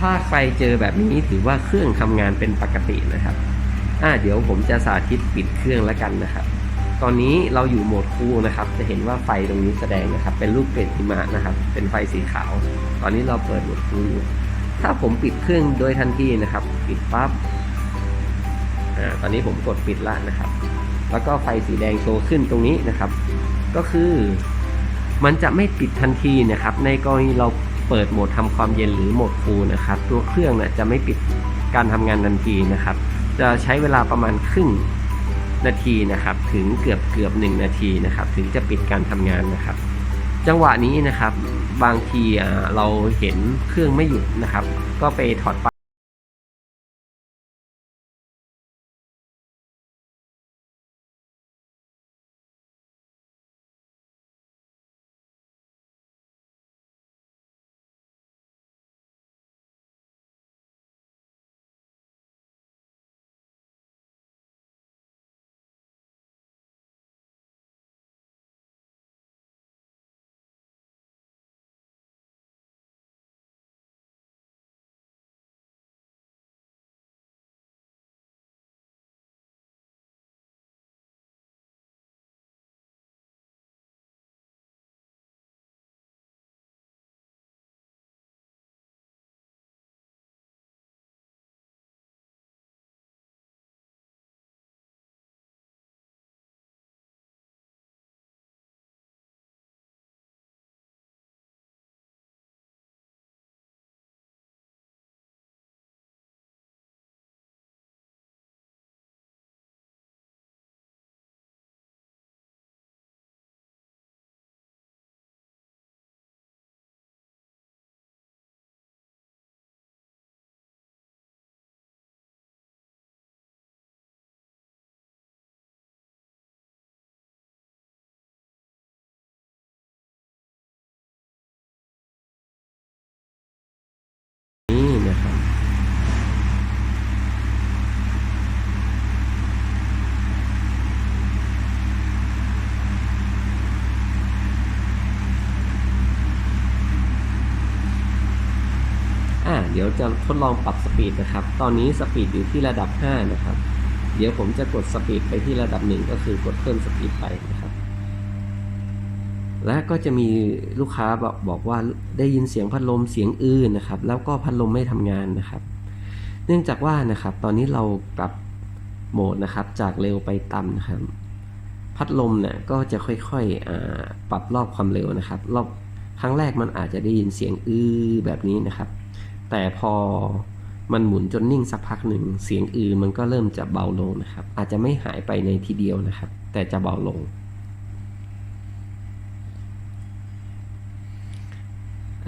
ถ้าใครเจอแบบนี้ถือว่าเครื่องทำงานเป็นปกตินะครับ อ่าเดี๋ยวผมจะสาธิตปิดเครื่องแล้วกันนะครับ ตอนนี้เราอยู่โหมดคู่นะครับ จะเห็นว่าไฟตรงนี้แสดงนะครับ เป็นรูปเกล็ดหิมะนะครับ เป็นไฟสีขาว ตอนนี้เราเปิดโหมดคู่อยู่ ถ้าผมปิดเครื่องโดยทันทีนะครับ ปิดปั๊บ อ่า ตอนนี้ผมกดปิดละนะครับ แล้วก็ไฟสีแดงโชว์ขึ้นตรงนี้นะครับ ก็คือมันจะไม่ปิดทันทีนะครับ ในกรณีเรา เปิดโหมดทำความเย็นหรือโหมดฟูลนะครับ ตัวเครื่องเนี่ยจะไม่ปิดการทำงานทันทีนะครับ จะใช้เวลาประมาณครึ่งนาทีนะครับ ถึงเกือบเกือบหนึ่งนาทีนะครับ ถึงจะปิดการทำงานนะครับ จังหวะนี้นะครับบางทีเราเห็นเครื่องไม่หยุดนะครับ ก็ไปถอดป ดี๋ยวจะทดลองปรับสปีดนะครับ ตอนนี้สปีดอยู่ที่ระดับ 5 นะครับ เดี๋ยวผมจะกดสปีดไปที่ระดับ 1 ก็คือกดเพิ่มสปีดไปนะครับ และก็จะมีลูกค้าบอกบอกว่าได้ยินเสียงพัดลมเสียงอื้นนะครับ แล้วก็พัดลมไม่ทำงานนะครับ เนื่องจากว่านะครับ ตอนนี้เราปรับโหมดนะครับ จากเร็วไปต่ำนะครับ พัดลมเนี่ยก็จะค่อยๆอปรับรอบความเร็วนะครับ รอบครั้งแรกมันอาจจะได้ยินเสียงอื้อแบบนี้นะครับ แต่พอมันหมุนจนนิ่งสักพักหนึ่งเสียงอือมันก็เริ่มจะเบาลงนะครับ อาจจะไม่หายไปในทีเดียวนะครับ แต่จะเบาลง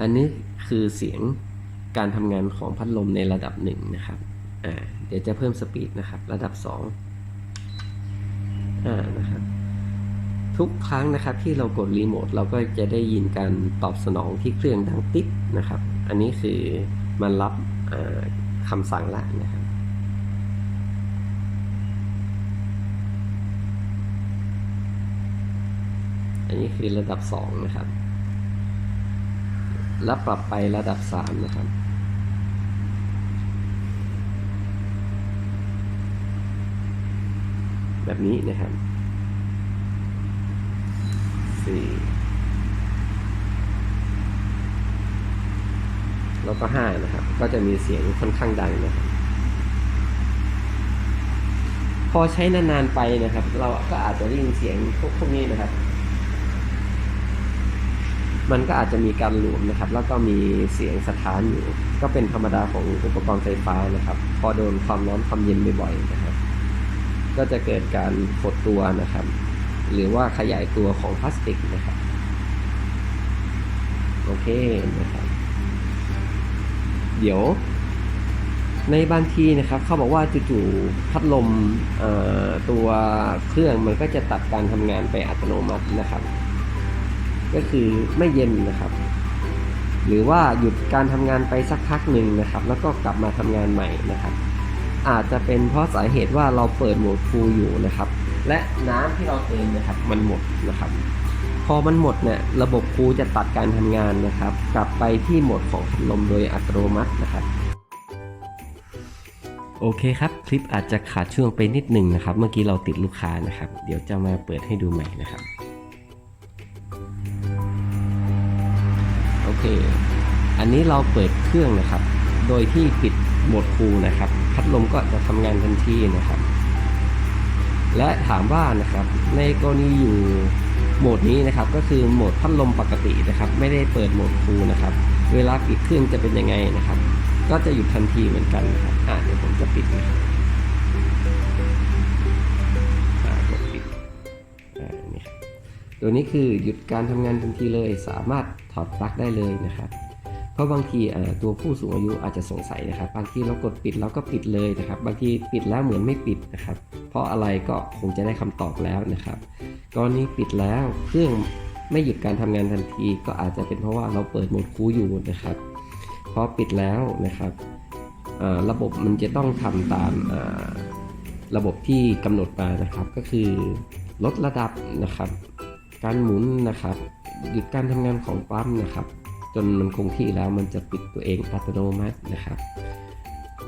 อันนี้คือเสียงการทำงานของพัดลมในระดับหนึ่งนะครับอ่าเดี๋ยวจะเพิ่มสปีดนะครับ ระดับสองอ่านะครับทุกครั้งนะครับที่เรากดรีโมทเราก็จะได้ยินการตอบสนองที่เครื่องดังติ๊บนะครับ อันนี้คือ มันรับคำสั่งละนะครับอันนี้คือระดับสองนะครับ แล้วปรับไประดับสามนะครับ แบบนี้นะครับสี่ แล้วก็ห้านะครับ ก็จะมีเสียงค่อนข้างดังนะครับพอใช้นานๆไปนะครับ เราก็อาจจะได้ยินเสียงพวกพวกนี้นะครับ มันก็อาจจะมีการหลวมนะครับ แล้วก็มีเสียงสะท้านอยู่ ก็เป็นธรรมดาของอุปกรณ์ไฟฟ้านะครับ พอโดนความร้อนความเย็นบ่อยๆนะครับ ก็จะเกิดการหดตัวนะครับ หรือว่าขยายตัวของพลาสติกนะครับ โอเคนะครับ เดี๋ยว ในบางทีนะครับเขาบอกว่าจู่ๆพัดลมตัวเครื่องมันก็จะตัดการทำงานไปอัตโนมัตินะครับ ก็คือไม่เย็นนะครับ หรือว่าหยุดการทำงานไปสักพักหนึ่งนะครับ แล้วก็กลับมาทำงานใหม่นะครับอาจจะเป็นเพราะสาเหตุว่าเราเปิดโหมดฟูลอยู่นะครับ และน้ำที่เราเติมนะครับ มันหมดนะครับ พอมันหมดเนี่ยระบบฟูจะตัดการทำงานนะครับ กลับไปที่โหมดของพัดลมโดยอัตโนมัตินะครับโอเคครับ คลิปอาจจะขาดช่วงไปนิดหนึ่งนะครับ เมื่อกี้เราติดลูกค้านะครับ เดี๋ยวจะมาเปิดให้ดูใหม่นะครับ โอเค อันนี้เราเปิดเครื่องนะครับ โดยที่ปิดโหมดคูนะครับ พัดลมก็จะทำงานทันทีนะครับ และถามว่านะครับ ในกรณีอยู่ โหมดนี้นะครับก็คือโหมดพัดลมปกตินะครับ ไม่ได้เปิดโหมดคูลนะครับ เวลาปิดเครื่องจะเป็นยังไงนะครับ ก็จะหยุดทันทีเหมือนกันนะครับอ่าเดี๋ยวผมจะปิดนะครับอ่ากดปิดอ่านี่ตัวนี้คือหยุดการทำงานทันทีเลย สามารถถอดปลั๊กได้เลยนะครับ เพราะบางทีอ่าตัวผู้สูงอายุอาจจะสงสัยนะครับ บางทีเรากดปิดเราก็ปิดเลยนะครับ บางทีปิดแล้วเหมือนไม่ปิดนะครับ เพราะอะไรก็คงจะได้คำตอบแล้วนะครับ กรณีปิดแล้วเครื่องไม่หยุดการทำงานทันที ก็อาจจะเป็นเพราะว่าเราเปิดโหมดคูอยู่นะครับพอปิดแล้วนะครับระบบมันจะต้องทำตามระบบที่กำหนดมานะครับ ก็คือลดระดับนะครับ การหมุนนะครับ หยุดการทำงานของปั๊มนะครับ จนมันคงที่แล้วมันจะปิดตัวเองอัตโนมัตินะครับ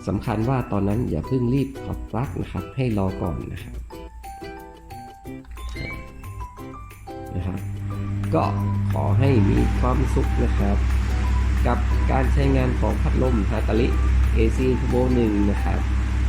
สำคัญว่าตอนนั้นอย่าเพิ่งรีบถอดปลั๊กนะครับ ให้รอก่อนนะครับ ก็ขอให้มีความสุขนะครับ กับการใช้งานของพัดลมฮาตาลิ AC Turbo 1 นะครับ